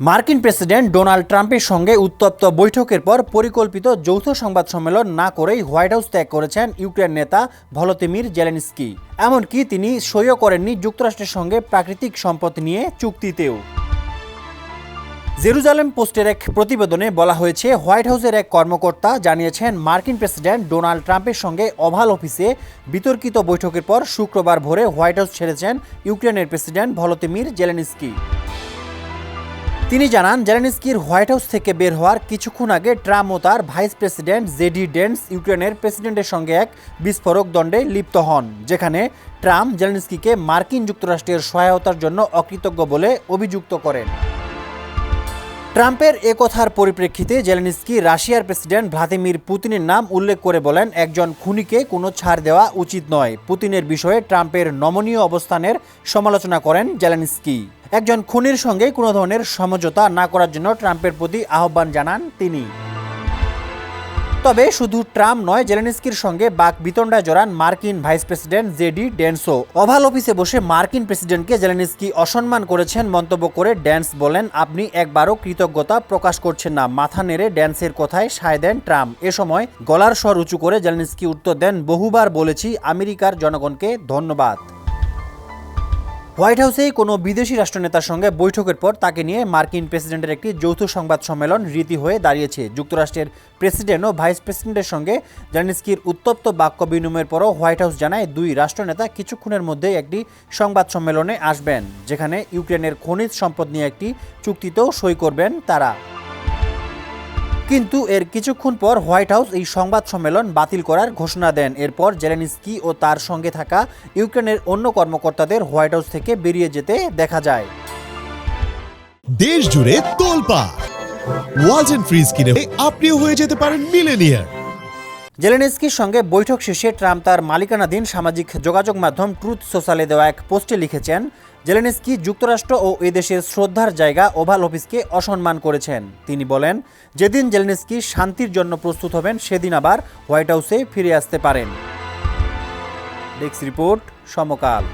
মার্কিন president Donald ট্রাম্পের সঙ্গে উত্তপ্ত বৈঠকের পর পরিকল্পিত যৌথ সংবাদ সম্মেলন না করেই হোয়াইট হাউস ত্যাগ করেছেন ইউক্রেন নেতা ভলোতিমির জেলেনস্কি। এমনকি তিনি সইও করেননি যুক্তরাষ্ট্রের সঙ্গে প্রাকৃতিক সম্পদ নিয়ে চুক্তিতেও। জেরুজালেম পোস্টের এক প্রতিবেদনে বলা হয়েছে, হোয়াইট হাউসের এক কর্মকর্তা জানিয়েছেন, মার্কিন প্রেসিডেন্ট ডোনাল্ড ট্রাম্পের সঙ্গে ওভাল অফিসে বিতর্কিত বৈঠকের পর শুক্রবার ভোরে হোয়াইট হাউস ছেড়েছেন ইউক্রেনের প্রেসিডেন্ট ভলোতিমির জেলেনস্কি। তিনি জানান, জেলেনস্কির হোয়াইট হাউস থেকে বের হওয়ার কিছুক্ষণ আগে ট্রাম্প ও তার ভাইস প্রেসিডেন্ট জেডি ডেন্স ইউক্রেনের প্রেসিডেন্টের সঙ্গে এক বিস্ফোরক দণ্ডে লিপ্ত হন, যেখানে ট্রাম্প জেলেনস্কিকে মার্কিন যুক্তরাষ্ট্রের সহায়তার জন্য অকৃতজ্ঞ বলে অভিযুক্ত করেন। ট্রাম্পের এ কথার পরিপ্রেক্ষিতে জেলেনিস্কি রাশিয়ার প্রেসিডেন্ট ভ্লাদিমির পুতিনের নাম উল্লেখ করে বলেন, একজন খুনিকে কোনো ছাড় দেওয়া উচিত নয়। পুতিনের বিষয়ে ট্রাম্পের নমনীয় অবস্থানের সমালোচনা করেন জেলেনিস্কি। একজন খুনির সঙ্গে কোনো ধরনের সমঝোতা না করার জন্য ট্রাম্পের প্রতি আহ্বান জানান তিনি। তবে শুধু ট্রাম্প নয়, জেলেনস্কির সঙ্গে বাক বিতণ্ডায় জড়ান মার্কিন ভাইস প্রেসিডেন্ট জেডি ড্যান্সও ওভাল অফিসে বসে মার্কিন প্রেসিডেন্টকে জেলেনস্কি অসম্মান করেছেন মন্তব্য করে ড্যান্স বলেন, আপনি একবারও কৃতজ্ঞতা প্রকাশ করছেন না। মাথা নেড়ে ড্যান্সের কথায় সায় দেন ট্রাম্প। এ সময় গলার স্বর উঁচু করে জেলেনস্কি উত্তর দেন, বহুবার বলেছি, আমেরিকার জনগণকে ধন্যবাদ। হোয়াইট হাউসে কোনো বিদেশি রাষ্ট্রনেতার সঙ্গে বৈঠকের পর তাকে নিয়ে মার্কিন প্রেসিডেন্টের একটি যৌথ সংবাদ সম্মেলন রীতি হয়ে দাঁড়িয়েছে। যুক্তরাষ্ট্রের প্রেসিডেন্ট ও ভাইস প্রেসিডেন্টের সঙ্গে জার্নিস্কির উত্তপ্ত বাক্য বিনিময়ের পরও হোয়াইট হাউস জানায় দুই রাষ্ট্রনেতা কিছুক্ষণের মধ্যে একটি সংবাদ সম্মেলনে আসবেন, যেখানে ইউক্রেনের খনিজ সম্পদ নিয়ে একটি চুক্তিতেও সই করবেন তারা। কিন্তু এর কিছুক্ষণ পর হোয়াইট হাউস এই সংবাদ সম্মেলন বাতিল করার ঘোষণা দেন। এরপর জেলেনিস্কি ও তার সঙ্গে থাকা ইউক্রেনের অন্য কর্মকর্তাদের হোয়াইট হাউস থেকে বেরিয়ে যেতে দেখা যায়। দেশ জুড়ে তোলপা ওয়াজ ফ্রিজ কিনে আপনিও হয়ে যেতে পারেন মিলেনিয়ার। জেলেনস্কির সঙ্গে বৈঠক শেষে ট্রাম্প তার মালিকানাধীন সামাজিক যোগাযোগ মাধ্যম ট্রুথ সোশ্যালে দেওয়া এক পোস্টে লিখেছেন, জেলেনস্কি যুক্তরাষ্ট্র ও এদেশের শ্রদ্ধার জায়গা ওভাল অফিসকে অসম্মান করেছেন। তিনি বলেন, যেদিন জেলেনস্কি শান্তির জন্য প্রস্তুত হবেন, সেদিন আবার হোয়াইট হাউসে ফিরে আসতে পারেন। Desk report Samakal.